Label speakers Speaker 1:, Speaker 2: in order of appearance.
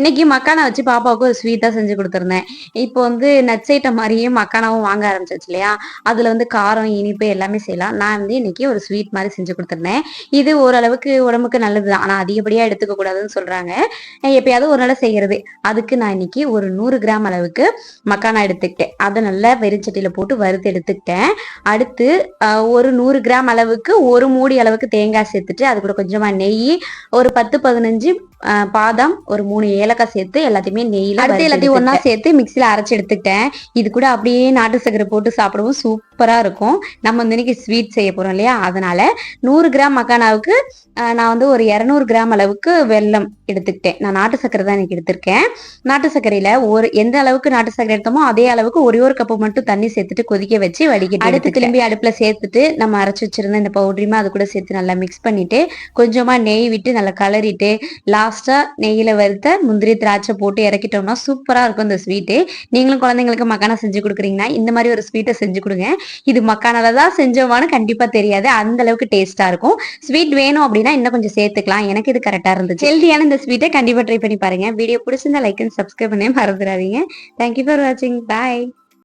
Speaker 1: இன்னைக்கு மக்கானா வச்சு பாப்பாவுக்கு ஒரு ஸ்வீட்டா செஞ்சு கொடுத்துருந்தேன். இப்போ வந்து நட்ஸ் ஐட்டம் மாதிரியே மக்கானாவும் வாங்க ஆரம்பிச்சிச்சு இல்லையா? அதுல வந்து காரம் இனிப்பு எல்லாமே செய்யலாம். நான் வந்து இன்னைக்கு ஒரு ஸ்வீட் மாதிரி செஞ்சு கொடுத்துருந்தேன். இது ஓரளவுக்கு உடம்புக்கு நல்லது தான். ஆனால் அதிகப்படியா எடுத்துக்க கூடாதுன்னு சொல்றாங்க. எப்பயாவது ஒரு நாள் செய்யறது. அதுக்கு நான் இன்னைக்கு ஒரு நூறு கிராம் அளவுக்கு மக்கானா எடுத்துக்கிட்டேன். அதை நல்லா வெறிச்சட்டியில போட்டு வறுத்து எடுத்துக்கிட்டேன். அடுத்து ஒரு நூறு கிராம் அளவுக்கு ஒரு மூடி அளவுக்கு தேங்காய் சேர்த்துட்டு அது கூட கொஞ்சமா நெய் ஒரு பத்து பதினஞ்சு பாதாம் ஒரு மூணு ஏலக்காய் சேர்த்து எல்லாத்தையுமே நெய்யில அடுத்து எல்லாத்தையும் ஒண்ணா சேர்த்து மிக்சியில அரைச்சு எடுத்துக்கிட்டேன். இது கூட அப்படியே நாட்டு சர்க்கரை போட்டு சாப்பிடவும் சூப்பரா இருக்கும். நம்ம வந்து இன்னைக்கு ஸ்வீட் செய்ய போறோம் இல்லையா? அதனால நூறு கிராம் மக்கானாவுக்கு நான் வந்து ஒரு இரநூறு கிராம் அளவுக்கு வெல்லம் எடுத்துக்கிட்டேன். நான் நாட்டு சர்க்கரை தான் இன்னைக்கு எடுத்திருக்கேன். நாட்டு சர்க்கரையில ஒரு எந்த அளவுக்கு நாட்டு சர்க்கரை எடுத்தோமோ அதே அளவுக்கு ஒரே ஒரு கப்பு மட்டும் தண்ணி சேர்த்துட்டு கொதிக்க வச்சு வடிகட்டி அடுத்து திரும்பி அடுப்புல சேர்த்துட்டு நம்ம அரைச்சு வச்சிருந்த இந்த பவுடரியுமே அது கூட சேர்த்து நல்லா மிக்ஸ் பண்ணிட்டு கொஞ்சமா நெய் விட்டு நல்லா கலரிட்டு லாஸ்டா நெய்யில வறுத்த முந்திரி திராட்சை போட்டு இறக்கிட்டோம்னா சூப்பரா இருக்கும் இந்த ஸ்வீட்டு நீங்களும் குழந்தைங்களுக்கு மக்கானா செஞ்சு கொடுக்குறீங்கன்னா இந்த மாதிரி ஒரு ஸ்வீட்டை செஞ்சு கொடுங்க. இது மக்கானால தான் செஞ்சோமானு கண்டிப்பா தெரியாது. அந்த அளவுக்கு டேஸ்டா இருக்கும். ஸ்வீட் வேணும் அப்படின்னா இன்னும் கொஞ்சம் சேர்த்துக்கலாம். எனக்கு இது கரெக்டா இருந்துச்சு. ஹெல்தியான இந்த ஸ்வீட்டை கண்டிப்பா ட்ரை பண்ணி பாருங்க. வீடியோ பிடிச்சிருந்தா லைக் அண்ட் சப்ஸ்கிரைப் பண்ணி மறந்துடாதீங்க. தேங்க்யூ ஃபார் வாட்சிங் பாய்